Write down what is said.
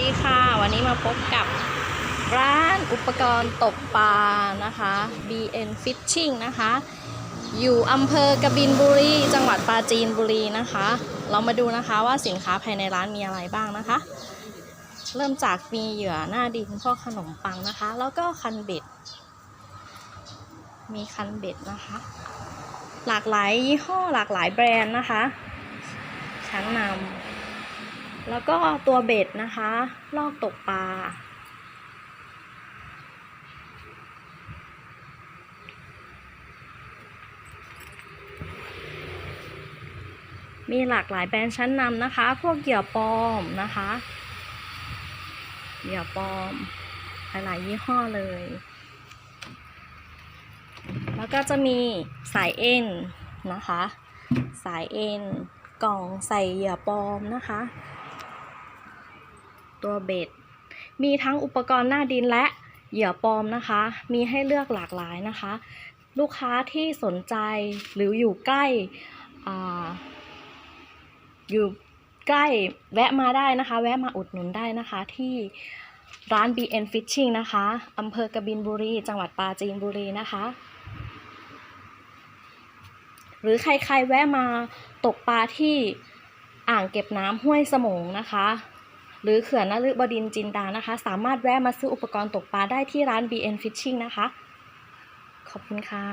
ดีค่ะ วันนี้มาพบกับร้านอุปกรณ์ตกปลานะคะ BN Fishing นะคะ อยู่อำเภอกบินบุรี จังหวัดปราจีนบุรีนะคะ เรามาดูนะคะว่าสินค้าภายในร้านมีอะไรบ้างนะคะ เริ่มจากมีเหยื่อหน้าดินพวกขนมปังนะคะ แล้วก็คันเบ็ด มีคันเบ็ดนะคะ หลากหลายยี่ห้อหลากหลายแบรนด์นะคะชั้นนำ แล้วก็ตัวเบ็ดนะคะ ลอกตกปลา มีหลากหลายแบรนด์ชั้นนำนะคะ พวกเหยื่อปลอมนะคะ เหยื่อปลอม หลายๆยี่ห้อเลย แล้วก็จะมีสายเอ็นนะคะ สายเอ็นกล่องใส่เหยื่อปลอมนะคะ ตัวเบ็ด มีทั้งอุปกรณ์หน้าดินและเหยื่อปลอมนะคะ มีให้เลือกหลากหลายนะคะ ลูกค้าที่สนใจหรืออยู่ใกล้ออยู่ใกล้แวะมาได้นะคะ แวะมาอุดหนุนได้นะคะที่ร้าน BN Fishing นะคะอำเภอกบินบุรี จังหวัดปราจีนบุรีนะคะ หรือใครๆแวะมาตกปลาที่อ่างเก็บน้ำห้วยสมงนะคะ หรือเขื่อนนฤบดินจินดานะคะ สามารถแวะมาซื้ออุปกรณ์ตกปลาได้ที่ร้าน BN Fishing นะคะ ขอบคุณค่ะ